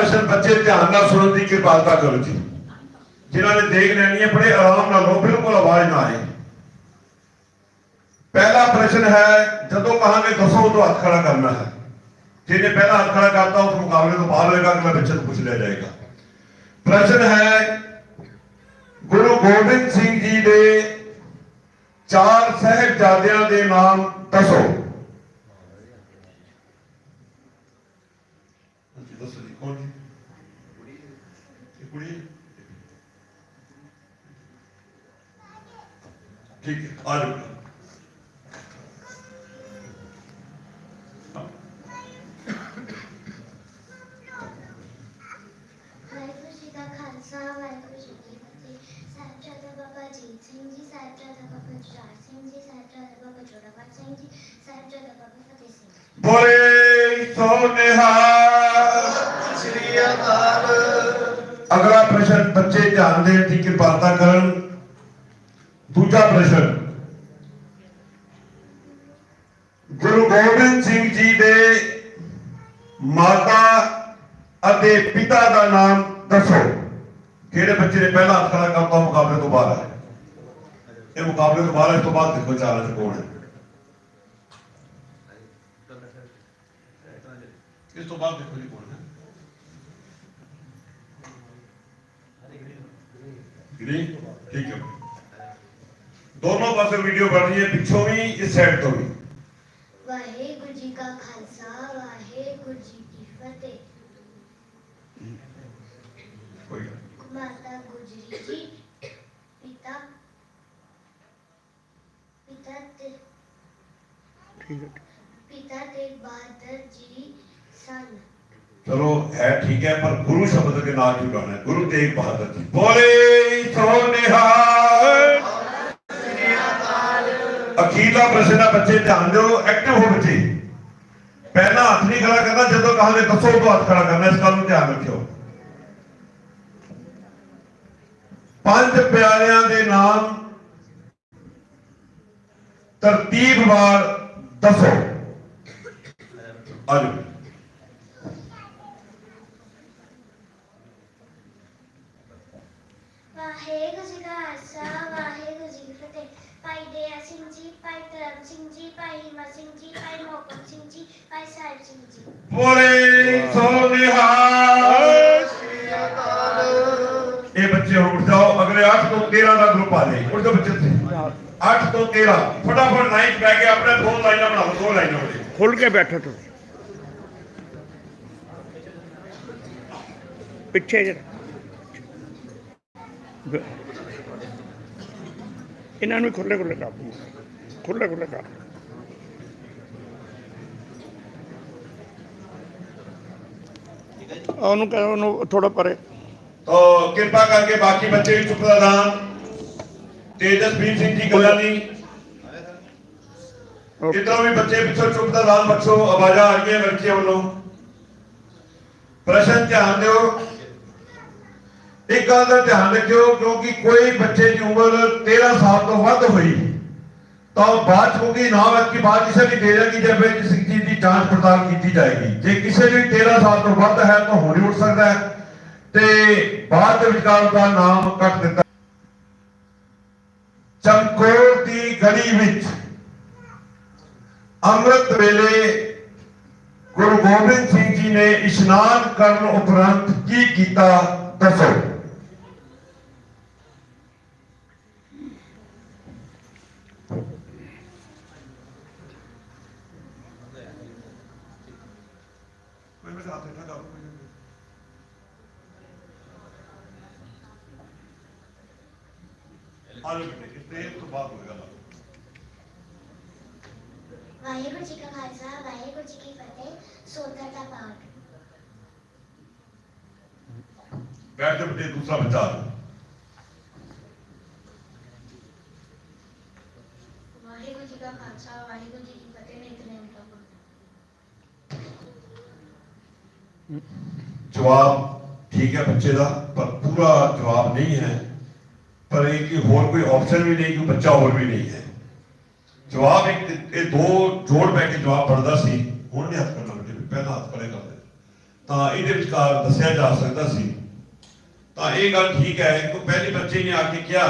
ਪ੍ਰਸ਼ਨ ਬੱਚੇ ਧਿਆਨ ਨਾਲ ਸੁਣਨ ਦੀ ਕਿਰਪਾਲਤਾ ਕਰੋ ਜੀ। ਜਿਨ੍ਹਾਂ ਨੇ ਦੇਖ ਲੈਣੀ ਹੈ, ਬੜੇ ਆਰਾਮ ਨਾਲ ਲਓ ਬਿਲਕੁਲ ਆਵਾਜ਼ ਨਾ ਆਏ। ਪਹਿਲਾ ਪ੍ਰਸ਼ਨ ਹੈ, ਜਦੋਂ ਕਹਾਂਗੇ ਦੱਸੋ ਉਦੋਂ ਹੱਥ ਖੜਾ ਕਰਨਾ ਹੈ। ਜਿਹਨੇ ਪਹਿਲਾ ਹੱਥ ਖੜਾ ਕਰਤਾ, ਉਸ ਮੁਕਾਬਲੇ ਤੋਂ ਬਾਹਰ ਹੋਏਗਾ, ਅਗਲਾ ਬੱਚੇ ਨੂੰ ਪੁੱਛ ਲਿਆ ਜਾਏਗਾ। ਪ੍ਰਸ਼ਨ ਹੈ, ਗੁਰੂ ਗੋਬਿੰਦ ਸਿੰਘ ਜੀ ਦੇ ਚਾਰ ਸਹਿਬਜ਼ਾਦਿਆਂ ਦੇ ਨਾਮ ਦੱਸੋ ਜੀ ਕੌਣ ਜੀ ਇਹ ਕੁੜੀ ਹੈ? ਠੀਕ ਹੈ ਆ ਜਾਓ ਵਾਹਿਗੁਰੂ ਜੀ ਦਾ ਖਾਲਸਾ ਵਾਹਿਗੁਰੂ ਜੀ ਕੀ ਫਤਿਹ ਸਾਹਿਬਜ਼ਾਦਾ ਬਾਬਾ ਜੀਤ ਸਿੰਘ ਦੂਜਾ ਗੁਰੂ ਗੋਬਿੰਦ ਸਿੰਘ ਜੀ ਦੇ ਮਾਤਾ ਅਤੇ ਪਿਤਾ ਦਾ ਨਾਮ ਦੱਸੋ। ਕਿਹੜੇ ਬੱਚੇ ਨੇ ਪਹਿਲਾ ਹੱਥ ਖੜਾ ਕਰਤਾ ਮੁਕਾਬਲੇ ਤੋਂ ਬਾਹਰ ਹੈ ਇਹ ਮੁਕਾਬਲੇ ਤੋਂ ਬਾਹਰ ਇਸ ਤੋਂ ਬਾਅਦ ਦੇਖੋ ਚਾਰਾਂ ਚ ਕੌਣ ਹੈ। ਇਸ ਤੋਂ ਬਾਅਦ ਦੇਖੋ ਜੀ ਕੌਣ ਹੈ। ਗ੍ਰੀਨ ਠੀਕ ਹੈ। ਦੋਨੋਂ ਪਾਸੇ ਵੀਡੀਓ ਬਣ ਰਹੀ ਹੈ ਪਿੱਛੋਂ ਵੀ ਇਸ ਸਾਈਡ ਤੋਂ ਵੀ ਵਾਹਿਗੁਰੂ ਜੀ ਕਾ ਖਾਲਸਾ ਵਾਹਿਗੁਰੂ ਜੀ ਕੀ ਫਤਿਹ ਕੋਈ ਗੱਲ ਨਹੀਂ। ਮਾਤਾ ਗੁਜਰੀ ਜੀ ਪਿਤਾ ਪਿਤਾ ਤੇ ਠੀਕ ਹੈ ਪਿਤਾ ਤੇ ਬਹਾਦਰ ਜੀ ਸਨ ਚਲੋ ਹੈ ਠੀਕ ਹੈ ਪਰ ਗੁਰੂ ਸ਼ਬਦ ਦੇ ਨਾਲ ਜੁੜਨਾ ਹੈ ਗੁਰੂ ਤੇਗ ਬਹਾਦਰ ਜੀ ਬੋਲੇ ਸੋ ਨਿਹਾਲ ਅਖੀਰਲਾ ਪ੍ਰਸ਼ਨ ਹੈ, ਬੱਚੇ ਧਿਆਨ ਦਿਓ ਐਕਟਿਵ ਹੋ ਬੱਚੇ। ਪਹਿਲਾ ਹੱਥ ਨਹੀਂ ਖੜਾ ਕਰਨਾ, ਜਦੋਂ ਕਹਾਂਗੇ ਦੱਸੋ, ਉਦੋਂ ਹੱਥ ਖੜਾ ਕਰਨਾ, ਇਸ ਗੱਲ ਨੂੰ ਧਿਆਨ ਰੱਖਿਓ। ਪੰਜ ਪਿਆਰਿਆਂ ਦੇ ਨਾਮ ਤਰਤੀਬਵਾਰ ਦੱਸੋ। ਆਜੋ ਵਾਹਿਗੁਰੂ ਜੀ ਕਾ ਖਾਲਸਾ ਵਾਹਿਗੁਰੂ ਜੀ ਕੀ ਫਤਿਹ ਭਾਈ ਦਇਆ ਸਿੰਘ ਜੀ ਭਾਈ ਧਰਮ ਸਿੰਘ ਜੀ ਭਾਈ ਹਿੰਮਤ ਸਿੰਘ ਜੀ ਭਾਈ ਮੋਹਕਮ ਸਿੰਘ ਜੀ ਭਾਈ ਸਾਹਿਬ ਸਿੰਘ ਜੀ ਬੋਲੇ ਸੋ ਨਿਹਾਲ ਸ੍ਰੀ ਅਕਾਲ ਇਹ ਬੱਚੇ ਹੁਣ ਉੱਠ ਜਾਓ ਅਗਲੇ 8 ਤੋਂ 13 ਦਾ ਗਰੁੱਪ ਆ ਜਾਏ। ਉੱਠ ਜਾਓ ਬੱਚੇ ਉੱਥੇ। 8 ਤੋਂ 13 ਫਟਾਫਟ ਲਾਈਨ 'ਚ ਕੇ ਆਪਣੇ ਦੋ ਲਾਈਨਾਂ ਬਣਾਓ, ਦੋ ਲਾਈਨਾਂ ਬਣੇ ਖੁੱਲ ਕੇ ਬੈਠੋ ਤੁਸੀਂ। ਪਿੱਛੇ ਜਰਾ ਇਹਨਾਂ ਨੂੰ ਖੁੱਲੇ ਖੁੱਲੇ ਕਰ ਦਿਓ। ਖੁੱਲੇ ਖੁੱਲੇ ਕਰ ਉਹਨੂੰ ਕਹੋ ਉਹਨੂੰ ਥੋੜਾ ਪਰੇ। ਤੋ ਕਿਰਪਾ ਕਰਕੇ ਬਾਕੀ ਬੱਚੇ ਵੀ ਚੁੱਪ ਦਾ ਦਾਨ ਤੇਜਸਵੀਰ ਸਿੰਘ ਜੀ ਕਲਾਨੀ ਓਕੇ। ਇਧਰੋਂ ਵੀ ਬੱਚੇ ਪਿੱਛੋਂ ਚੁੱਪ ਦਾ ਦਾਨ ਬਖਸ਼ੋ ਆਵਾਜ਼ਾਂ ਆ ਰਹੀਆਂ ਲੜਕੀਆਂ ਵੱਲੋਂ। ਪ੍ਰਸ਼ਨ ਧਿਆਨ ਦਿਓ। ਇੱਕ ਗੱਲ ਦਾ ਧਿਆਨ ਰੱਖਿਓ ਕਿਉਂਕਿ ਕੋਈ ਬੱਚੇ ਦੀ ਉਮਰ 13 ਸਾਲ ਤੋਂ ਵੱਧ ਹੋਈ। ਤਾਂ ਉਹ ਬਾਅਦ ਚੋਂਗੀ ਨਾ ਵਕਤ ਕੀ ਬਾਤ ਕਿਸੇ ਦੀ ਦੇ ਜਾਏਗੀ ਜਦ ਕਿਸੇ ਚੀਜ਼ ਦੀ ਜਾਂਚ ਪੜਤਾਲ ਕੀਤੀ ਜਾਏਗੀ। ਜੇ ਕਿਸੇ ਵੀ 13 ਸਾਲ ਤੋਂ ਵੱਧ ਹੈ ਤਾਂ ਹੁਣੇ ਉੱਠ ਸਕਦਾ ਹੈ। ਤੇ ਬਾਅਦ ਦੇ ਵਿਚਕਾਰ ਦਾ ਨਾਮ ਕੱਟ ਦਿੱਤਾ। ਚਮਕੌਰ ਦੀ ਗਲੀ ਵਿੱਚ ਅੰਮ੍ਰਿਤ ਵੇਲੇ ਗੁਰੂ ਗੋਬਿੰਦ ਸਿੰਘ ਜੀ ਨੇ ਇਸ਼ਨਾਨ ਕਰਨ ਉਪਰੰਤ ਕੀ ਕੀਤਾ? ਦੱਸੋ। ਮੈਂ ਮੈਂ ਸਾਥ ਨਾ ਕਰਾਂ ਆਲੂ ਬੇਟੇ ਇਸ ਤੇ ਤੋਂ ਬਾਅਦ ਹੋਏਗਾ ਨਾ ਵਾਹਿਗੁਰੂ ਜੀ ਕਾ ਖਾਲਸਾ ਵਾਹਿਗੁਰੂ ਜੀ ਕੀ ਫਤਿਹ ਸੋਦਰ ਦਾ ਪਾਠ ਬੈਠ ਜਾ ਬੇਟੇ ਦੂਸਰਾ ਬੱਚਾ ਆ ਜਾਓ। ਵਾਹਿਗੁਰੂ ਜੀ ਕਾ ਖਾਲਸਾ ਵਾਹਿਗੁਰੂ ਜੀ ਕੀ ਫਤਿਹ ਨਿਤਨੇਮ ਦਾ ਪਾਠ ਜਵਾਬ ਠੀਕ ਹੈ ਬੱਚੇ ਦਾ, ਪਰ ਪੂਰਾ ਜਵਾਬ ਨਹੀਂ ਹੈ। ਪਰ ਇਹ ਕਿ ਹੋਰ ਕੋਈ ਆਪਸ਼ਨ ਵੀ ਨਹੀਂ ਕਿ ਬੱਚਾ ਹੋਰ ਵੀ ਨਹੀਂ ਹੈ। ਜਵਾਬ ਇੱਕ, ਇਹ ਦੋ ਜੋੜ ਬੈ ਕੇ ਜਵਾਬ ਪੜਦਾ ਸੀ। ਹੁਣ ਨਹੀਂ ਹੱਥ ਕਰਨਾ ਬੱਚੇ, ਪਹਿਲਾਂ ਹੱਥ ਖੜੇ ਕਰਦੇ। ਤਾਂ ਇਹਦੇ ਵਿਚਕਾਰ ਦੱਸਿਆ ਜਾ ਸਕਦਾ ਸੀ। ਤਾਂ ਇਹ ਗੱਲ ਠੀਕ ਹੈ ਕਿ ਪਹਿਲੇ ਬੱਚੇ ਨੇ ਆ ਕੇ ਕਿਹਾ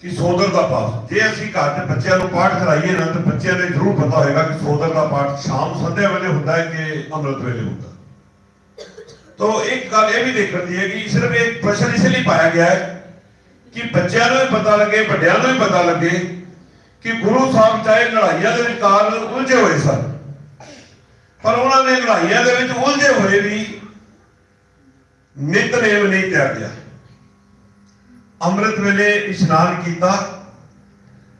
ਕਿ ਸੋਦਰ ਦਾ ਪਾਠ, ਜੇ ਅਸੀਂ ਘਰ ਦੇ ਬੱਚਿਆਂ ਨੂੰ ਪਾਠ ਕਰਾਈਏ ਨਾ, ਤਾਂ ਬੱਚਿਆਂ ਨੂੰ ਜ਼ਰੂਰ ਪਤਾ ਹੋਏਗਾ ਕਿ ਸੋਦਰ ਦਾ ਪਾਠ ਸ਼ਾਮ ਸੰਧਿਆ ਵੇਲੇ ਹੁੰਦਾ ਹੈ ਕਿ ਅੰਮ੍ਰਿਤ ਵੇਲੇ ਹੁੰਦਾ। ਤੋ ਇੱਕ ਗੱਲ ਇਹ ਵੀ ਦੇਖਣ ਦੀ ਹੈ ਕਿ ਸਿਰਫ ਇਹ ਪ੍ਰਸ਼ਨ ਇਸ ਲਈ ਪਾਇਆ ਗਿਆ ਹੈ ਕਿ ਬੱਚਿਆਂ ਨੂੰ ਵੀ ਪਤਾ ਲੱਗੇ, ਵੱਡਿਆਂ ਨੂੰ ਵੀ ਪਤਾ ਲੱਗੇ ਕਿ ਗੁਰੂ ਸਾਹਿਬ ਚਾਹੇ ਲੜਾਈਆਂ ਦੇ ਕਾਰਨ ਉਲਝੇ ਹੋਏ ਸਨ, ਪਰ ਉਹਨਾਂ ਨੇ ਲੜਾਈਆਂ ਦੇ ਵਿੱਚ ਉਲਝੇ ਹੋਏ ਵੀ ਨਿਤਨੇਮ ਨਹੀਂ ਤਿਆਗਿਆ ਅੰਮ੍ਰਿਤ ਵੇਲੇ ਇਸ਼ਨਾਨ ਕੀਤਾ।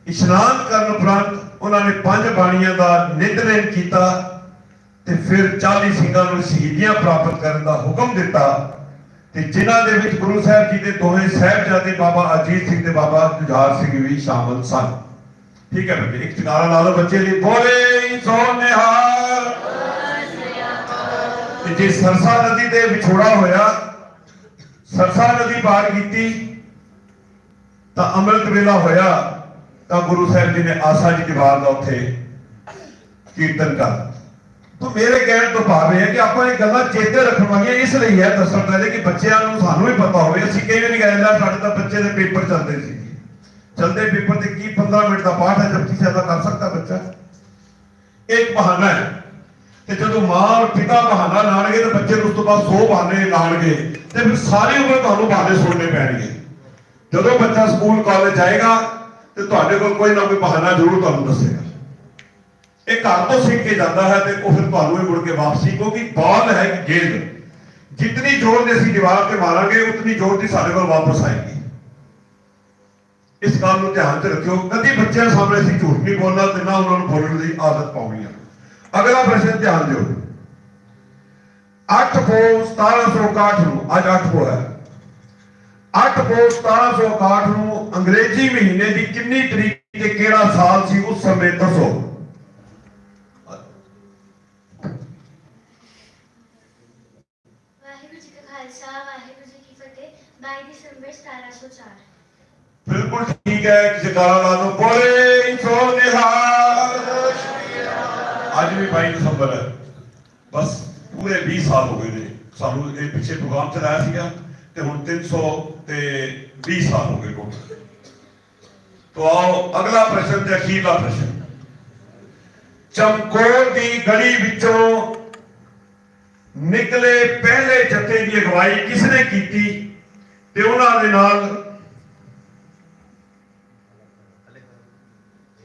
ਇਸ਼ਨਾਨ ਕਰਨ ਉਪਰੰਤ ਉਹਨਾਂ ਨੇ ਪੰਜ ਬਾਣੀਆਂ ਦਾ ਨਿਤਨੇਮ ਕੀਤਾ। ਤੇ ਫਿਰ 40 ਸਿੰਘਾਂ ਨੂੰ ਸ਼ਹੀਦੀਆਂ ਪ੍ਰਾਪਤ ਕਰਨ ਦਾ ਹੁਕਮ ਦਿੱਤਾ ਤੇ ਜਿਨ੍ਹਾਂ ਦੇ ਵਿੱਚ ਗੁਰੂ ਸਾਹਿਬ ਜੀ ਦੇ ਦੋਵੇਂ ਸਾਹਿਬਜ਼ਾਦੇ ਬਾਬਾ ਅਜੀਤ ਸਿੰਘ ਤੇ ਬਾਬਾ ਜੁਝਾਰ ਸਿੰਘ ਵੀ ਸ਼ਾਮਲ ਸਨ। ਠੀਕ ਹੈ ਬੱਚੇ, ਇੱਕ ਚਕਾਰਾ ਲਾ ਲਓ ਬੱਚੇ ਲਈ। ਬੋਲੇ ਸੋ ਨਿਹਾਲ। ਤੇ ਜੇ ਸਰਸਾ ਨਦੀ ਤੇ ਵਿਛੋੜਾ ਹੋਇਆ, ਸਰਸਾ ਨਦੀ ਪਾਰ ਕੀਤੀ, ਤਾਂ ਅੰਮ੍ਰਿਤ ਵੇਲਾ ਹੋਇਆ, ਤਾਂ ਗੁਰੂ ਸਾਹਿਬ ਜੀ ਨੇ ਆਸਾ ਜੀ ਦੀਵਾਰ ਦਾ ਉੱਥੇ ਕੀਰਤਨ ਕਰ ਤਾਂ ਮੇਰੇ ਕਹਿਣ ਤੋਂ ਭਾਵ ਇਹ ਹੈ ਕਿ ਆਪਾਂ ਇਹ ਗੱਲਾਂ ਚੇਤੇ ਰੱਖਣ ਵਾਲੀਆਂ ਇਸ ਲਈ ਹੈ ਦੱਸਣ ਪਹਿਲੇ ਕਿ ਬੱਚਿਆਂ ਨੂੰ ਸਾਨੂੰ ਵੀ ਪਤਾ ਹੋਵੇ। ਅਸੀਂ ਕਈ ਵਾਰੀ ਕਹਿੰਦੇ ਆ ਸਾਡੇ ਤਾਂ ਬੱਚੇ ਦੇ ਪੇਪਰ ਚੱਲਦੇ ਸੀ। ਚਲਦੇ ਪੇਪਰ ਤੇ ਕੀ 15 ਮਿੰਟ ਦਾ ਪਾਠ ਹੈ ਜਪਜੀ ਸਾਹਿਬ ਦਾ ਕਰ ਸਕਦਾ ਬੱਚਾ? ਇੱਕ ਬਹਾਨਾ ਹੈ। ਤੇ ਜਦੋਂ ਮਾਂ ਔਰ ਪਿਤਾ ਬਹਾਨਾ ਲਾਣਗੇ ਤਾਂ ਬੱਚੇ ਨੂੰ ਉਸ ਤੋਂ ਬਾਅਦ 100 ਬਹਾਨੇ ਲਾਣਗੇ ਤੇ ਫਿਰ ਸਾਰੀ ਉਮਰ ਤੁਹਾਨੂੰ ਬਹਾਨੇ ਸੁਣਨੇ ਪੈਣਗੇ। ਜਦੋਂ ਬੱਚਾ ਸਕੂਲ, ਕਾਲਜ ਜਾਏਗਾ ਤੇ ਤੁਹਾਡੇ ਕੋਲ ਕੋਈ ਨਾ ਕੋਈ ਬਹਾਨਾ ਜ਼ਰੂਰ ਤੁਹਾਨੂੰ ਦੱਸੇਗਾ। ਇਹ ਘਰ ਤੋਂ ਸਿੱਖ ਕੇ ਜਾਂਦਾ ਹੈ ਤੇ ਉਹ ਫਿਰ ਤੁਹਾਨੂੰ ਹੀ ਮੁੜ ਕੇ ਵਾਪਸੀ, ਕਿਉਂਕਿ ਬਾਲ ਹੈ ਕਿ ਗੇਂਦ। ਜ਼ੋਰ ਦੇ ਅਸੀਂ ਦੀਵਾਰ ਤੇ ਮਾਰਾਂਗੇ, ਉਤਨੀ ਜ਼ੋਰ ਦੀ ਸਾਡੇ ਕੋਲ ਵਾਪਸ ਆਏਗੀ। ਇਸ ਗੱਲ ਨੂੰ ਧਿਆਨ 'ਚ ਰੱਖਿਓ। ਕਦੀ ਬੱਚਿਆਂ ਸਾਹਮਣੇ ਅਸੀਂ ਝੂਠ ਨਹੀਂ ਬੋਲਣਾ ਤੇ ਨਾ ਉਹਨਾਂ ਨੂੰ ਬੋਲਣ ਦੀ ਆਦਤ ਪਾਉਣੀ ਹੈ ਅਗਲਾ ਪ੍ਰਸ਼ਨ ਧਿਆਨ ਦਿਓ। 8 ਪੋ 1761 ਨੂੰ, ਅੱਜ 8 ਪੋ ਹੈ। 8 ਪੋ 1761 ਨੂੰ ਅੰਗਰੇਜ਼ੀ ਮਹੀਨੇ ਦੀ ਕਿੰਨੀ ਤਰੀਕ ਤੇ ਕਿਹੜਾ ਸਾਲ ਸੀ, ਉਸ ਸਮੇਂ ਦੱਸੋ ਵਾਹਿਗੁਰੂ ਜੀ ਕਾ ਖਾਲਸਾ ਵਾਹਿਗੁਰੂ ਜੀ ਕੀ ਫਤਿਹ 22 ਦਸੰਬਰ 1704 ਬਿਲਕੁਲ ਠੀਕ ਹੈ ਜਕਾਰਾ ਲਾ ਨੂੰ ਬੋਲੇ ਸੋ ਨਿਹਾਲ ਅੱਜ ਵੀ 22 ਦਸੰਬਰ ਹੈ। ਬਸ ਪੂਰੇ 20 ਸਾਲ ਹੋ ਗਏ ਨੇ। ਸਾਨੂੰ ਇਹ ਪਿੱਛੇ ਪ੍ਰੋਗਰਾਮ ਚਲਾਇਆ ਸੀਗਾ ਤੇ ਹੁਣ 300 ਤੇ 20 ਸਾਲ ਹੋ ਗਏ ਟੋਟਲ ਤੋਂ ਆਓ, ਅਗਲਾ ਪ੍ਰਸ਼ਨ ਤੇ ਅਖੀਰਲਾ ਪ੍ਰਸ਼ਨ। ਚਮਕੌਰ ਦੀ ਗਲੀ ਵਿੱਚੋਂ ਨਿਕਲੇ ਪਹਿਲੇ ਜੱਥੇ ਦੀ ਅਗਵਾਈ ਕਿਸ ਕੀਤੀ? ਤੇ ਉਹਨਾਂ ਦੇ ਨਾਲ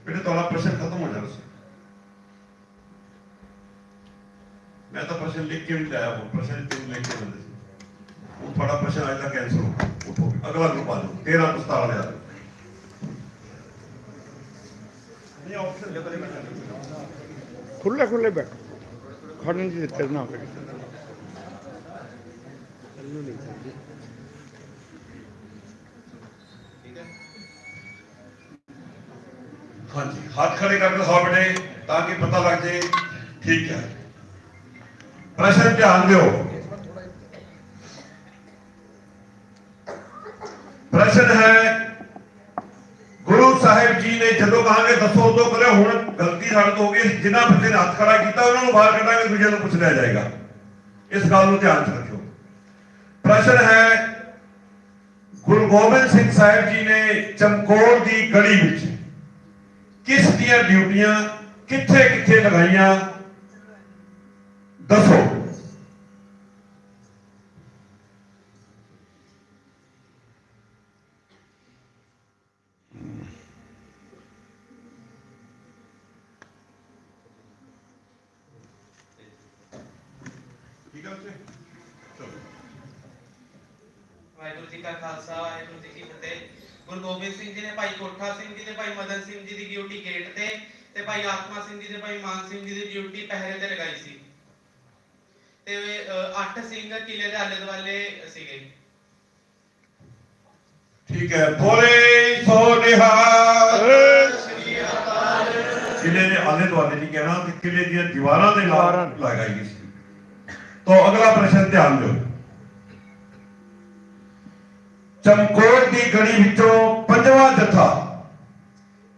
ਬੇਟੇ ਤੁਹਾਡਾ ਪ੍ਰਸ਼ਨ ਖਤਮ ਹੋ ਜਾਣਾ ਸੀ। ਮੈਂ ਤਾਂ ਪ੍ਰਸ਼ਨ ਲਿਖ ਕੇ ਨਹੀਂ ਆਇਆ ਉਹ ਪ੍ਰਸ਼ਨ ਤੇ ਲਿਖ ਕੇ ਦਿੰਦੇ ਸੀ। ਉਹ ਤੁਹਾਡਾ ਪ੍ਰਸ਼ਨ ਅੱਜ ਤੱਕ ਕੈਂਸਲ ਹੋ ਗਿਆ। ਉਠੋ ਅਗਲਾ ਗਰੁੱਪ ਆ ਜਾਓ 13 ਤੋਂ 17 ਦੇ ਆ ਜਾਓ ਨਹੀਂ ਆਪਸ਼ਨ ਲੱਗ ਰਿਹਾ ਖੁੱਲੇ ਖੁੱਲੇ ਬੈਠ। ਖੜਨ ਦੀ ਦਿੱਕਤ ਨਾ ਹੋਵੇ। ਹਾਂਜੀ, ਹੱਥ ਖੜੇ ਕਰਕੇ ਦਿਖਾਓ ਬੇਟੇ ਤਾਂ ਕਿ ਪਤਾ ਲੱਗ ਜੇ ਠੀਕ ਹੈ। ਪ੍ਰਸ਼ਨ ਧਿਆਨ ਦਿਓ। ਪ੍ਰਸ਼ਨ ਹੈ, ਗੁਰੂ ਸਾਹਿਬ ਜੀ ਨੇ ਜਦੋਂ ਕਹਾਂਗੇ ਦੱਸੋ ਉਦੋਂ ਕਰੇ ਹੁਣ ਗਲਤੀ ਸਾਡੇ ਤੋਂ ਹੋ ਗਈ। ਜਿਨ੍ਹਾਂ ਬੱਚੇ ਨੇ ਹੱਥ ਖੜਾ ਕੀਤਾ, ਉਹਨਾਂ ਨੂੰ ਬਾਹਰ ਕੱਢਾਂਗੇ, ਦੂਜਿਆਂ ਨੂੰ ਪੁੱਛ ਲਿਆ ਜਾਏਗਾ। ਇਸ ਗੱਲ ਨੂੰ ਧਿਆਨ 'ਚ ਰੱਖਿਓ। ਪ੍ਰਸ਼ਨ ਹੈ, ਗੁਰੂ ਗੋਬਿੰਦ ਸਿੰਘ ਸਾਹਿਬ ਜੀ ਨੇ ਚਮਕੌਰ ਦੀ ਗਲੀ ਵਿੱਚ ਕਿਸ ਦੀਆਂ ਡਿਊਟੀਆਂ, ਕਿੱਥੇ ਕਿੱਥੇ ਲਗਾਈਆਂ ਦੱਸੋ। ਠੀਕ ਹੈ ਚਲੋ ਵਾਹਿਗੁਰੂ ਜੀ ਕਾ ਖਾਲਸਾ, ਵਾਹਿਗੁਰੂ ਗੁਰੂ ਗੋਬਿੰਦ ਸਿੰਘ ਜੀ ਨੇ ਭਾਈ ਕੋਠਾ ਸਿੰਘ ਜੀ ਤੇ ਭਾਈ ਮਦਨ ਸਿੰਘ ਜੀ ਦੀ ਡਿਊਟੀ ਗੇਟ ਤੇ ਤੇ ਭਾਈ ਆਤਮਾ ਸਿੰਘ ਜੀ ਤੇ ਭਾਈ ਮਾਨ ਸਿੰਘ ਜੀ ਦੀ ਡਿਊਟੀ ਪਹਿਰੇ ਤੇ ਲਗਾਈ ਸੀ। ਤੇ ਅਹ, ਅੱਠ ਸਿੰਘ ਕਿਲੇ ਦੇ ਆਲੇ ਦੁਆਲੇ ਸੀਗੇ। ਠੀਕ ਹੈ। ਬੋਲੇ ਸੋ ਨਿਹਾਲ ਕਿਲੇ ਦੇ ਆਲੇ ਦੁਆਲੇ ਨਹੀਂ ਕਹਿਣਾ ਕਿ ਕਿਲੇ ਦੀਆਂ ਦੀਵਾਰਾਂ ਦੇ। ਨਾਲ ਲਗਾਈ ਗਈ ਸੀ। ਤੋਂ ਅਗਲਾ ਪ੍ਰਸ਼ਨ ਧਿਆਨ ਦਿਓ। ਚਮਕੌਰ ਦੀ ਗੜੀ ਵਿੱਚੋਂ ਪੰਜਵਾਂ ਜੱਥਾ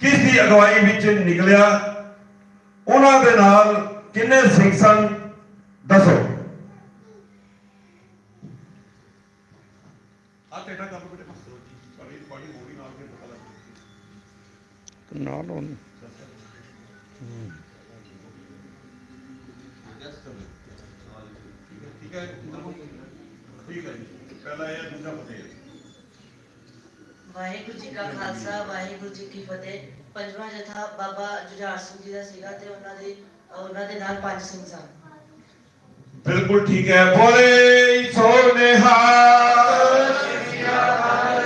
ਕਿਸ ਦੀ ਅਗਵਾਈ ਵਿੱਚ ਨਿਕਲਿਆ? ਉਹਨਾਂ ਦੇ ਨਾਲ ਕਿੰਨੇ ਸਿੰਘ ਸਨ ਦੱਸੋ। ਇਹ ਦੂਜਾ ਫਤਿਹ ਵਾਹਿਗੁਰੂ ਜੀ ਕਾ ਖਾਲਸਾ, ਵਾਹਿਗੁਰੂ ਜੀ ਕੀ ਫਤਿਹ। ਪੰਜਵਾਂ ਜਥਾ ਬਾਬਾ ਜੁਝਾਰ ਸਿੰਘ ਜੀ ਦਾ ਸੀਗਾ ਤੇ ਉਹਨਾਂ ਦੇ ਉਹਨਾਂ ਦੇ ਨਾਲ ਪੰਜ ਸਿੰਘ ਸਨ। ਬਿਲਕੁਲ ਠੀਕ ਹੈ। ਬੋਲੇ ਸੋ ਨਿਹਾਲ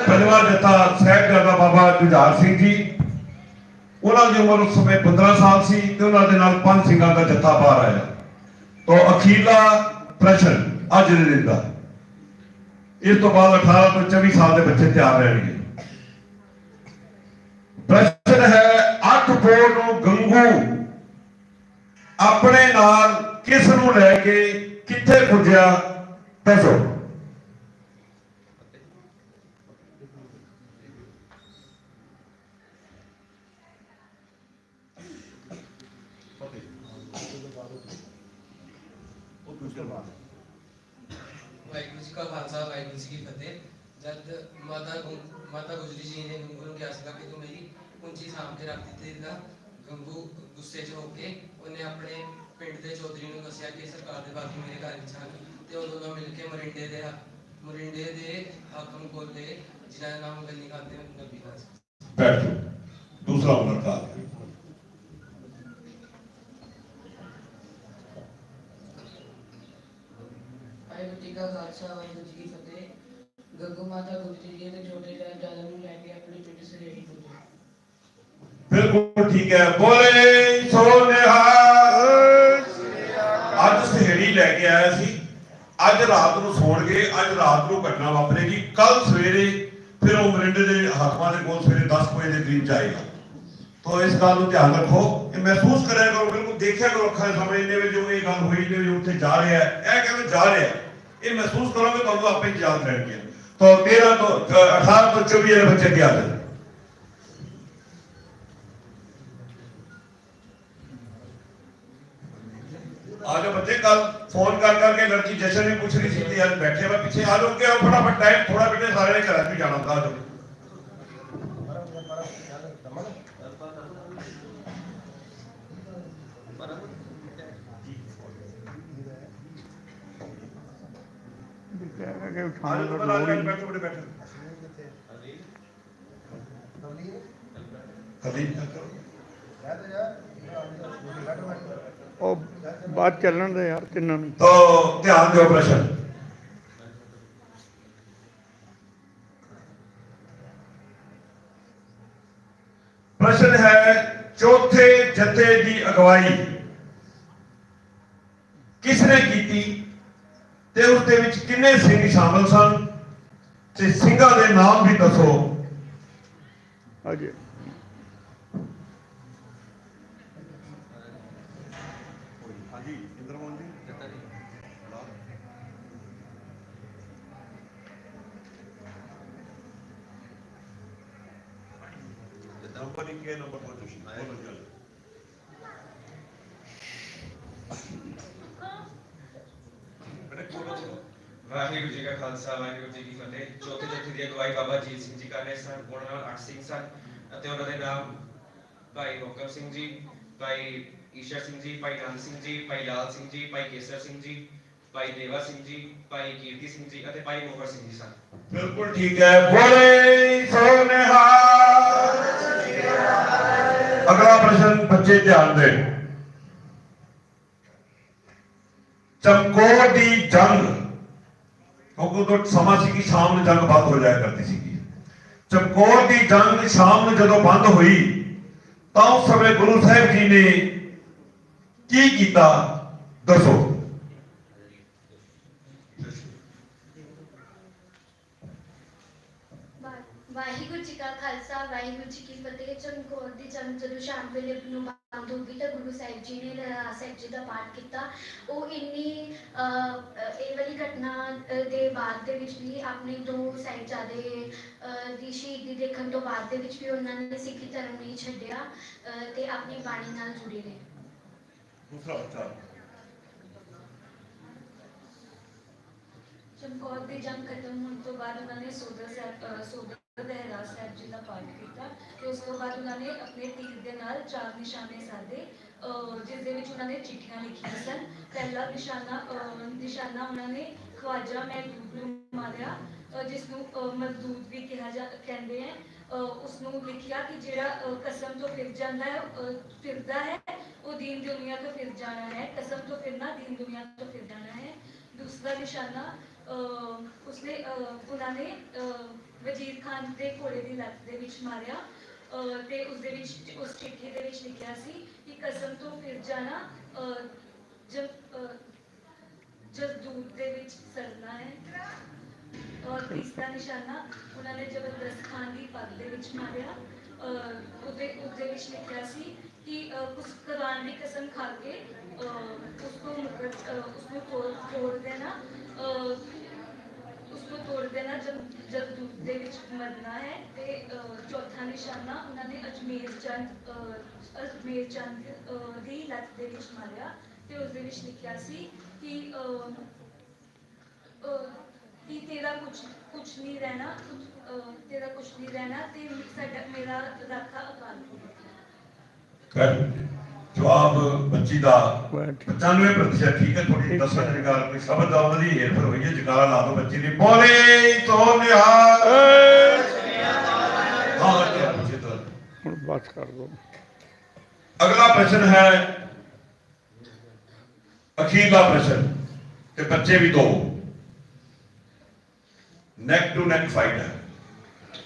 ਪੰਜਵਾਂ ਜਥਾ ਸਾਹਿਬਜ਼ਾਦਾ ਬਾਬਾ ਜੁਝਾਰ ਸਿੰਘ ਜੀ। ਉਹਨਾਂ ਦੀ ਉਮਰ ਉਸ ਸਮੇਂ 15 ਸਾਲ ਸੀ ਤੇ ਉਹਨਾਂ ਦੇ ਨਾਲ ਪੰਜ ਸਿੰਘਾਂ ਦਾ ਜਥਾ ਬਾਹਰ ਆਇਆ। ਤੋਂ ਅਖੀਲਾ ਪ੍ਰਸ਼ਨ ਅੱਜ ਦੇ ਦਿਨ ਦਾ। ਇਸ ਤੋਂ ਬਾਅਦ 18 ਤੋਂ 24 ਸਾਲ ਦੇ ਬੱਚੇ ਤਿਆਰ ਰਹਿਣਗੇ ਪ੍ਰਸ਼ਨ ਹੈ ਅੱਠ ਨੂੰ ਗੰਗੂ ਆਪਣੇ ਨਾਲ ਕਿਸ ਨੂੰ ਲੈ ਕੇ ਕਿੱਥੇ ਪੁੱਜਿਆ ਦੱਸੋ। ਵਾਹਿਗੁਰੂ ਜੀ ਕਾ ਖਾਲਸਾ, ਵਾਹਿਗੁਰੂ ਜੀ ਕੀ ਫਤਿਹ। ਜਦ ਮਾਤਾ ਮਾਤਾ ਗੁਜਰੀ ਜੀ ਨੇ ਗੰਗੂ ਨੂੰ ਕਿਹਾ ਕਿ ਕੁੰਜੀ ਕੇ ਰੱਖ ਦਿੱਤੀ ਤਾਂ ਗੰਗੂ ਗੁੱਸੇ 'ਚ ਹੋ ਕੇ ਉਹਨੇ ਆਪਣੇ ਪਿੰਡ ਦੇ ਚੌਧਰੀ ਨੂੰ ਦੱਸਿਆ ਕਿ ਸਰਕਾਰ ਦੇ ਬਾਕੀ ਮੇਰੇ ਘਰ ਵਿੱਚ ਹਨ ਤੇ ਉਹ ਦੋਨੋਂ ਮਿਲ ਕੇ ਮਰਿੰਡੇ ਦੇ ਮਰਿੰਡੇ ਦੇ ਹਾਕਮ ਕੋਲ ਗਏ ਜਿਨ੍ਹਾਂ ਦਾ ਨਾਮ ਗੰਨੀ ਖਾਤੇ ਨਬੀ ਦਾ ਸੀ ਬੈਠ। ਦੂਸਰਾ ਲੜਕਾ ਵਾਹਿਗੁਰੂ ਜੀ ਕਾ ਖਾਲਸਾ ਵਾਹਿਗੁਰੂ ਜੀ ਕੀ ਫਤਿਹ। ਗੱਗੂ ਮਾਤਾ ਗੁਜਰੀ ਜੀ ਦੇ ਛੋਟੇ ਸਾਹਿਬਜ਼ਾਦਿਆਂ ਨੂੰ ਲੈ ਕੇ ਆਪਣੇ ਪਿੰਡ ਸਰੇੜੀ ਪੁੱਜੇ ਬਿਲਕੁਲ ਠੀਕ ਹੈ। ਬੋਲੇ ਸੋ ਨਿਹਾਲ ਅੱਜ ਸਹੇੜੀ ਲੈ ਕੇ ਆਇਆ ਸੀ। ਅੱਜ ਰਾਤ ਨੂੰ ਸੌਣਗੇ ਅੱਜ ਰਾਤ ਨੂੰ ਘਟਨਾ ਵਾਪਰੇਗੀ। ਕੱਲ ਸਵੇਰੇ ਫਿਰ ਉਹ ਮਰਿੰਡੇ ਦੇ ਹਾਕਮਾਂ ਦੇ ਕੋਲ ਸਵੇਰੇ 10 ਵਜੇ ਦੇ ਕਰੀਬ ਜਾਏਗਾ। ਤੋ ਇਸ ਗੱਲ ਨੂੰ ਧਿਆਨ ਰੱਖੋ ਇਹ ਮਹਿਸੂਸ ਕਰਿਆ ਕਰੋ ਬਿਲਕੁਲ ਦੇਖਿਆ ਕਰੋ ਅੱਖਾਂ ਦੇ ਸਾਹਮਣੇ। ਇੰਨੇ ਵਜੇ ਉਹ ਇਹ ਗੱਲ ਹੋਈ ਨੇ ਜੋ ਉੱਥੇ ਜਾ ਰਿਹਾ ਹੈ। ਇਹ ਕਹਿੰਦੇ ਜਾ ਰਿਹਾ ਇਹ ਮਹਿਸੂਸ ਕਰੋਗੇ ਤੁਹਾਨੂੰ ਆਪੇ ਯਾਦ ਰਹਿਣਗੇ ਤੋ 13 ਤੋਂ ਅ, 18 ਤੋਂ 24 ਦੇ ਬੱਚੇ ਕੀ ਆਦਤ ਆ ਜਾਓ ਬੱਚੇ ਕੱਲ ਫੋਨ ਕਰ ਕਰਕੇ ਲੜਕੀ ਜਸ਼ਨ ਨੇ ਪੁੱਛ ਰਹੀ ਸੀ ਕਿ ਅੱਜ ਬੈਠੇ ਵਾ ਪਿੱਛੇ ਆ ਜਾਓ ਕਿ ਆਓ ਫਟਾਫਟ ਟਾਈਮ ਥੋੜਾ ਬਿਟੇ ਸਾਰੇ ਨੇ ਘਰਾਂ ਵੀ ਜਾਣਾ ਹੁੰਦਾ ਆ ਉਹ ਬਾਅਦ ਚੱਲਣ ਦੇ ਯਾਰ ਤਿੰਨਾਂ ਨੂੰ। ਤੋ ਧਿਆਨ ਦਿਓ ਪ੍ਰਸ਼ਨ। ਪ੍ਰਸ਼ਨ ਹੈ ਚੌਥੇ ਜਥੇ ਦੀ ਅਗਵਾਈ। ਕਿਸ ਨੇ ਕੀਤੀ ਤੇ ਉਸ ਦੇ ਵਿੱਚ ਕਿੰਨੇ ਸਿੰਘ ਸ਼ਾਮਲ ਸਨ? ਤੇ ਸਿੰਘਾਂ ਦੇ ਨਾਮ ਵੀ ਦੱਸੋ। ਹਾਂਜੀ ਨੰਬਰ ਇੱਕ ਹੈ ਨੰਬਰ ਦੋ ਤੁਸੀਂ ਬੋਲੋ ਜੀ ਬੜੇ ਕੋਲ ਵਾਹਿਗੁਰੂ ਜੀ ਕਾ ਖਾਲਸਾ ਵਾਹਿਗੁਰੂ ਜੀ ਕੀ ਫਤਿਹ। ਚੌਥੇ ਜਥੇ ਦੀ ਅਗਵਾਈ ਬਾਬਾ ਜੀਤ ਸਿੰਘ ਜੀ ਕਰ ਰਹੇ ਸਨ ਉਹਨਾਂ ਨਾਲ 8 ਸਿੰਘ ਸਨ ਅਤੇ ਉਹਨਾਂ ਦੇ ਨਾਮ ਭਾਈ ਰੋਕਮ ਸਿੰਘ ਜੀ ਭਾਈ ਈਸ਼ਰ ਸਿੰਘ ਜੀ ਭਾਈ ਨੰਦ ਸਿੰਘ ਜੀ ਭਾਈ ਲਾਲ ਸਿੰਘ ਜੀ ਭਾਈ ਕੇਸਰ ਸਿੰਘ ਜੀ ਭਾਈ ਦੇਵਾ ਸਿੰਘ ਜੀ ਭਾਈ ਕੀਰਤੀ ਸਿੰਘ ਜੀ ਅਤੇ ਭਾਈ ਮੋਹਰ ਸਿੰਘ ਜੀ ਸਨ। ਬਿਲਕੁਲ ਠੀਕ ਹੈ। ਬੋਲੇ ਸੋ ਨਿਹਾਲ ਅਗਲਾ ਪ੍ਰਸ਼ਨ ਬੱਚੇ ਧਿਆਨ ਦੇ ਚਮਕੌਰ ਦੀ ਜੰਗ ਕਿਉਂਕਿ ਉਦੋਂ ਸਮਾਂ ਸੀ ਕਿ ਸ਼ਾਮ ਨੂੰ ਜੰਗ ਬੰਦ ਹੋ ਜਾਇਆ ਕਰਦੀ ਸੀ। ਚਮਕੌਰ ਦੀ ਜੰਗ ਸ਼ਾਮ ਨੂੰ ਜਦੋਂ ਬੰਦ ਹੋਈ, ਤਾਂ ਉਸ ਸਮੇਂ ਗੁਰੂ ਸਾਹਿਬ ਜੀ ਨੇ ਕੀ ਕੀਤਾ? ਦੱਸੋ ਵਾਹਿਗੁਰੂ ਜੀ ਕਾ ਖਾਲਸਾ ਵਾਹਿਗੁਰੂ ਜੀ ਕੀ ਫਤਿਹ। ਚਮਕੌਰ ਦੀ ਜੰਗ ਜਦੋਂ ਸ਼ਾਮ ਵੇਲੇ ਨੂੰ ਬੰਦ ਹੋ ਗਈ ਤਾਂ ਗੁਰੂ ਸਾਹਿਬ ਜੀ ਨੇ ਰਹਿਰਾਸ ਸਾਹਿਬ ਜੀ ਦਾ ਪਾਠ ਕੀਤਾ। ਉਹ ਇੰਨੀ ਇਹ ਵਾਲੀ ਘਟਨਾ ਦੇ ਬਾਅਦ ਦੇ ਵਿੱਚ ਵੀ ਆਪਣੇ ਦੋ ਸਾਹਿਬਜ਼ਾਦੇ ਅਹ, ਦੀ ਸ਼ਹੀਦੀ ਦੇਖਣ ਤੋਂ ਬਾਅਦ ਦੇ ਵਿੱਚ ਵੀ ਉਹਨਾਂ ਨੇ ਸਿੱਖੀ ਧਰਮ ਨਹੀਂ ਛੱਡਿਆ ਤੇ ਆਪਣੀ ਬਾਣੀ ਨਾਲ ਜੁੜੇ ਰਹੇ ਚਮਕੌਰ ਦੀ ਜੰਗ ਖਤਮ ਹੋਣ ਤੋਂ ਬਾਅਦ ਉਹਨਾਂ ਨੇ ਸੋਦਰ ਸਾਹਿਬ ਅਹ ਸੋਦਰ ਦੇ ਰਹਿਰਾਸ ਸਾਹਿਬ ਜੀ ਦਾ ਪਾਠ ਕੀਤਾ ਤੇ ਉਸ ਤੋਂ ਬਾਅਦ ਉਹਨਾਂ ਨੇ ਆਪਣੇ ਤੀਰ ਦੇ ਨਾਲ ਚਾਰ ਨਿਸ਼ਾਨੇ ਸਾਧੇ, ਅਹ ਜਿਸ ਦੇ ਵਿੱਚ ਉਹਨਾਂ ਨੇ ਚਿੱਠੀਆਂ ਲਿਖੀਆਂ ਸਨ। ਪਹਿਲਾ ਨਿਸ਼ਾਨਾ, ਅਹ, ਨਿਸ਼ਾਨਾ ਉਹਨਾਂ ਨੇ ਖਵਾਜਾ ਮਹਿਬੂਬ ਨੂੰ ਮਾਰਿਆ, ਅਹ, ਜਿਸ ਨੂੰ, ਅਹ ਮਜ਼ਦੂਰ ਵੀ ਕਿਹਾ ਜਾ, ਕਹਿੰਦੇ ਹੈ ਅਹ, ਉਸ ਨੂੰ ਲਿਖਿਆ ਕਿ ਜਿਹੜਾ, ਅਹ, ਕਸਮ ਤੋਂ ਫਿਰ ਜਾਂਦਾ ਹੈ, ਅਹ, ਫਿਰਦਾ ਹੈ, ਉਹ ਦੀਨ ਦੁਨੀਆ ਤੋਂ ਫਿਰ ਜਾਣਾ ਹੈ। ਕਸਮ ਤੋਂ ਫਿਰਨਾ, ਦੀਨ ਦੁਨੀਆ ਤੋਂ ਫਿਰ ਜਾਣਾ ਹੈ। ਦੂਸਰਾ ਨਿਸ਼ਾਨਾ ਉਸਨੇ ਉਹਨਾਂ ਨੇ ਵਜ਼ੀਰ ਖਾਨ ਦੇ ਘੋੜੇ ਦੀ ਲੱਤ ਦੇ ਵਿੱਚ ਮਾਰਿਆ। ਤੇ ਉਸ ਦੇ ਵਿੱਚ ਉਸ ਚਿੱਠੀ ਦੇ ਵਿੱਚ ਲਿਖਿਆ ਸੀ ਕਿ ਕਸਮ ਤੋਂ ਫਿਰ ਜਾਣਾ ਅਹ ਜਬ ਅਹ ਦੇ ਵਿੱਚ ਸਰਨਾ ਹੈ। ਔਰ ਤੀਸਰਾ ਨਿਸ਼ਾਨਾ ਉਹਨਾਂ ਨੇ ਜ਼ਬਰਦਸਤ ਖਾਨ ਦੀ ਪੱਗ ਦੇ ਵਿੱਚ ਮਾਰਿਆ। ਅਹ ਉਹਦੇ ਉਹਦੇ ਵਿੱਚ ਲਿਖਿਆ ਸੀ ਕਿ ਅਹ, ਉਸ ਕੁਰਾਨ ਦੀ ਕਸਮ ਖਾ ਕੇ ਅਹ, ਉਸ ਨੂੰ ਮੁਕਰ ਉਸ ਨੂੰ ਤੋੜ ਦੇਣਾ। ਅਹ, ਉਸ ਨੂੰ ਤੋੜ ਦੇਣਾ ਜਦ ਦੇ ਵਿੱਚ ਮਰਨਾ ਹੈ ਤੇ ਚੌਥਾ ਨਿਸ਼ਾਨਾ ਉਹਨਾਂ ਨੇ ਅਜਮੇਰ ਚੰਦ ਅਜਮੇਰ ਚੰਦ ਦੀ ਲੱਤ ਦੇ ਵਿੱਚ ਮਾਰਿਆ ਤੇ ਉਸ ਦੇ ਵਿੱਚ ਲਿਖਿਆ ਸੀ ਕਿ ਕਿ ਤੇਰਾ ਕੁਝ ਕੁਝ ਨਹੀਂ ਰਹਿਣਾ ਤੇਰਾ ਕੁਝ ਨਹੀਂ ਰਹਿਣਾ ਤੇ ਸਾਡਾ ਮੇਰਾ ਰਾਖਾ ਅਕਾਲ ਕਰ ਜਵਾਬ ਬੱਚੀ ਦਾ ਬੈਠ 95% ਠੀਕ ਹੈ ਦੱਸਣ ਦੀ ਗੱਲ ਕੋਈ ਸ਼ਬਦ ਦਾ ਉਹਨਾਂ ਦੀ ਹੇਰਫੇਰ ਹੋਈ ਹੈ ਲਾ ਦੋ ਬੱਚੀ ਦੀ। ਬੋਲੇ ਸੋ ਨਿਹਾਲ। ਤੋਂ ਹੁਣ ਬਸ ਕਰ ਦੋ। ਅਗਲਾ ਪ੍ਰਸ਼ਨ ਹੈ ਅਖੀਰਲਾ ਪ੍ਰਸ਼ਨ ਤੇ ਬੱਚੇ ਵੀ ਦੋ। ਨੈਕ ਟੂ ਨੈਕ ਫਾਈਟ ਹੈ।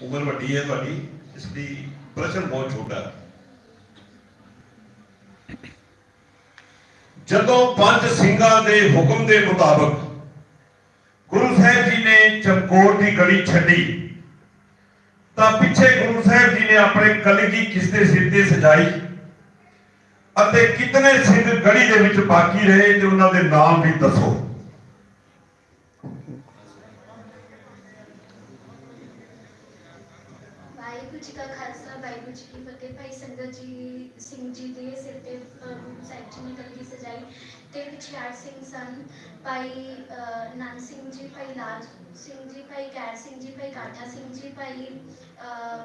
ਉਮਰ ਵੱਡੀ ਹੈ ਤੁਹਾਡੀ ਇਸ ਲਈ ਪ੍ਰਸ਼ਨ ਬਹੁਤ ਛੋਟਾ ਹੈ। ਜਦੋਂ ਪੰਜ ਸਿੰਘਾਂ ਦੇ ਹੁਕਮ ਦੇ ਮੁਤਾਬਕ ਗੁਰੂ ਸਾਹਿਬ ਜੀ ਨੇ ਚਮਕੌਰ ਦੀ ਗਲੀ ਛੱਡੀ, ਤਾਂ ਪਿੱਛੇ ਗੁਰੂ ਸਾਹਿਬ ਜੀ ਨੇ ਆਪਣੇ ਕਲਗੀ ਕਿਸ ਦੇ ਸਿਰ ਤੇ ਸਜਾਈ ਅਤੇ ਕਿਤਨੇ ਸਿੰਘ ਗੜੀ ਦੇ ਵਿੱਚ ਬਾਕੀ ਰਹੇ ਤੇ ਉਹਨਾਂ ਦੇ ਨਾਮ ਵੀ ਦੱਸੋ। ਵਾਹਿਗੁਰੂ ਜੀ ਕਾ ਖਾਲਸਾ ਵਾਹਿਗੁਰੂ ਜੀ ਕੀ ਫਤਿਹ। ਭਾਈ ਸੰਗਤ ਜੀ ਸਿੰਘ ਜੀ ਦੇ ਸਿਰ ਤੇ ਸਾਹਿਬ ਜੀ ਨੇ ਕਲਗੀ ਸਜਾਈ ਤੇ ਵਿਚਾਰ ਸਿੰਘ ਸਨ। ਭਾਈ ਅਹ, ਸਿੰਘ ਜੀ ਭਾਈ ਲਾਲ ਸਿੰਘ ਜੀ ਭਾਈ ਕੈਰ ਸਿੰਘ ਜੀ ਭਾਈ ਕਾਠਾ ਸਿੰਘ ਜੀ ਭਾਈ ਅਹ,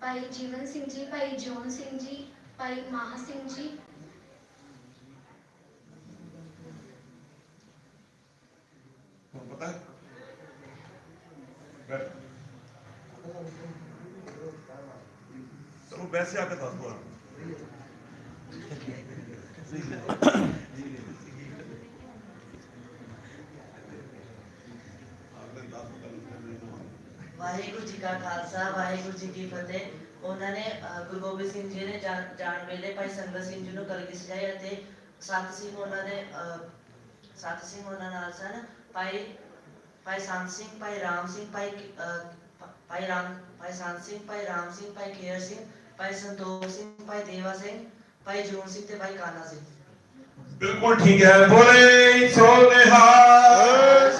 ਭਾਈ ਜੀਵਨ ਸਿੰਘ ਜੀ ਭਾਈ ਜੋਨ ਸਿੰਘ ਜੀ ਭਾਈ ਮਾਹਾ ਸਿੰਘ ਜੀ ਤੁਹਾਨੂੰ ਪਤਾ ਹੈ ਬੈਠ। ਚਲੋ ਵੈਸੇ ਆ ਕੇ ਦੱਸ ਦੋ ਵਾਹਿਗੁਰੂ ਜੀ ਕਾ ਖਾਲਸਾ ਵਾਹਿਗੁਰੂ ਜੀ ਕੀ ਫਤਿਹ। ਉਹਨਾਂ ਨੇ ਗੁਰੂ ਗੋਬਿੰਦ ਸਿੰਘ ਜੀ ਨੇ ਜਾਣ ਵੇਲੇ ਭਾਈ ਸੰਗਤ ਸਿੰਘ ਜੀ ਨੂੰ ਕਲਗੀ ਸਜਾਈ ਅਤੇ ਸੱਤ ਸਿੰਘ ਉਹਨਾਂ ਨੇ ਅਹ, ਸਿੰਘ ਉਹਨਾਂ ਨਾਲ ਸਨ। ਭਾਈ ਭਾਈ ਸੰਤ ਸਿੰਘ ਭਾਈ ਰਾਮ ਸਿੰਘ ਭਾਈ ਭਾਈ ਰਾਮ ਭਾਈ ਸੰਤ ਸਿੰਘ ਭਾਈ ਰਾਮ ਸਿੰਘ ਭਾਈ ਖੇਰ ਸਿੰਘ ਭਾਈ ਸੰਤੋਖ ਸਿੰਘ, ਭਾਈ ਦੇਵਾ ਸਿੰਘ, ਭਾਈ ਜੂਨ ਸਿੰਘ ਤੇ ਭਾਈ ਕਾਨਾ ਸਿੰਘ। ਬਿਲਕੁਲ ਠੀਕ ਹੈ, ਬੋਲੇ ਸੋ ਨਿਹਾਲ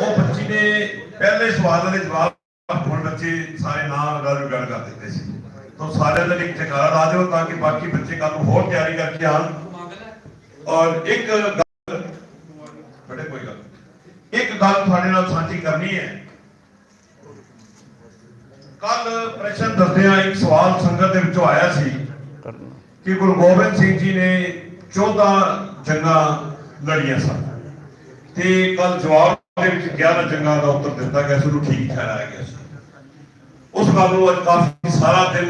ਉਹ ਬੱਚੀ ਨੇ ਪਹਿਲੇ ਸਵਾਲ ਦੇ ਜਵਾਬ ਹੁਣ ਬੱਚੇ ਸਾਰੇ ਨਾਮ ਗੱਲ ਗੱਲ ਕਰ ਦਿੱਤੇ ਸੀ। ਤਾਂ ਸਾਰਿਆਂ ਦਾ ਇੱਕ ਟਿਕਾਣਾ ਲਾ ਦਿਓ ਤਾਂ ਕਿ ਬਾਕੀ ਬੱਚੇ ਕੱਲ ਨੂੰ ਹੋਰ ਤਿਆਰੀ ਕਰਕੇ ਆਣ। ਔਰ ਇੱਕ ਗੱਲ ਬੜੇ ਕੋਈ ਗੱਲ ਇੱਕ ਗੱਲ ਤੁਹਾਡੇ ਨਾਲ ਸਾਂਝੀ ਕਰਨੀ ਹੈ। ਕੱਲ ਪ੍ਰਸ਼ਨ ਦੱਸਦਿਆਂ ਇੱਕ ਸਵਾਲ ਸੰਗਤ ਦੇ ਵਿੱਚੋਂ ਆਇਆ ਸੀ ਕਿ ਗੁਰੂ ਗੋਬਿੰਦ ਸਿੰਘ ਜੀ ਨੇ 14 ਜੰਗਾਂ ਲੜੀਆਂ ਸਨ। ਤੇ ਕੱਲ ਜਵਾਬ ਦੇ ਵਿੱਚ 11 ਜੰਗਾਂ ਦਾ ਉੱਤਰ ਦਿੱਤਾ ਗਿਆ ਸੀ, ਉਹਨੂੰ ਠੀਕ ਠਹਿਰਾਇਆ ਗਿਆ ਸੀ। ਉਸ ਗੱਲ ਨੂੰ ਅੱਜ ਕਾਫੀ ਸਾਰਾ ਦਿਨ